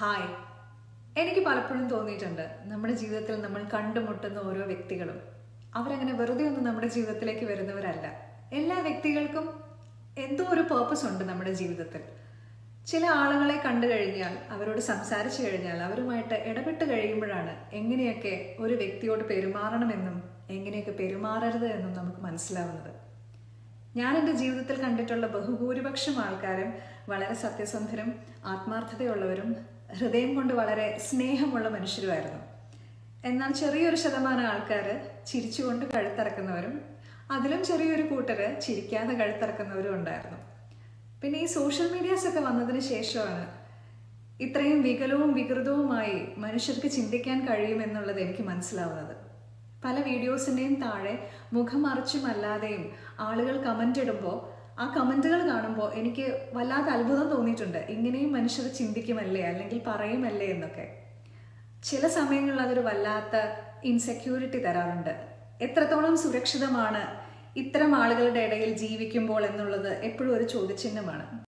Hi. എനിക്ക് പലപ്പോഴും തോന്നിയിട്ടുണ്ട് നമ്മുടെ ജീവിതത്തിൽ നമ്മൾ കണ്ടുമുട്ടുന്ന ഓരോ വ്യക്തികളും. അവരങ്ങനെ വെറുതെ ഒന്നും നമ്മുടെ ജീവിതത്തിലേക്ക് വരുന്നവരല്ല. എല്ലാ വ്യക്തികൾക്കും എന്തോ ഒരു പേർപ്പസ് ഉണ്ട് നമ്മുടെ ജീവിതത്തിൽ. ചില ആളുകളെ കണ്ടു കഴിഞ്ഞാൽ അവരോട് സംസാരിച്ചു കഴിഞ്ഞാൽ അവരുമായിട്ട് ഇടപെട്ട് കഴിയുമ്പോഴാണ് എങ്ങനെയൊക്കെ ഒരു വ്യക്തിയോട് പെരുമാറണമെന്നും എങ്ങനെയൊക്കെ പെരുമാറരുത് എന്നും നമുക്ക് മനസ്സിലാവുന്നത്. ഞാൻ എന്റെ ജീവിതത്തിൽ കണ്ടിട്ടുള്ള ബഹുഭൂരിപക്ഷം ആൾക്കാരും വളരെ സത്യസന്ധരും ആത്മാർത്ഥതയുള്ളവരും ഹൃദയം കൊണ്ട് വളരെ സ്നേഹമുള്ള മനുഷ്യരുമായിരുന്നു. എന്നാൽ ചെറിയൊരു ശതമാനം ആൾക്കാർ ചിരിച്ചുകൊണ്ട് കഴുത്തിറക്കുന്നവരും അതിലും ചെറിയൊരു കൂട്ടർ ചിരിക്കാതെ കഴുത്തിറക്കുന്നവരും ഉണ്ടായിരുന്നു. പിന്നെ ഈ സോഷ്യൽ മീഡിയാസ് ഒക്കെ വന്നതിന് ശേഷമാണ് ഇത്രയും വികലവും വികൃതവുമായി മനുഷ്യർക്ക് ചിന്തിക്കാൻ കഴിയുമെന്നുള്ളത് എനിക്ക് മനസ്സിലാവുന്നത്. പല വീഡിയോസിന്റെയും താഴെ മുഖം ആളുകൾ കമന്റ് ഇടുമ്പോൾ ആ കമന്റുകൾ കാണുമ്പോൾ എനിക്ക് വല്ലാത്ത അത്ഭുതം തോന്നിയിട്ടുണ്ട്. ഇങ്ങനെയും മനുഷ്യർ ചിന്തിക്കുമല്ലേ? അല്ലെങ്കിൽ പറയുമല്ലേ എന്നൊക്കെ. ചില സമയങ്ങളിൽ അതൊരു വല്ലാത്ത ഇൻസെക്യൂരിറ്റി തരാറുണ്ട്. എത്രത്തോളം സുരക്ഷിതമാണ് ഇത്തരം ആളുകളുടെ ഇടയിൽ ജീവിക്കുമ്പോൾ എന്നുള്ളത് എപ്പോഴും ഒരു ചോദ്യചിഹ്നമാണ്.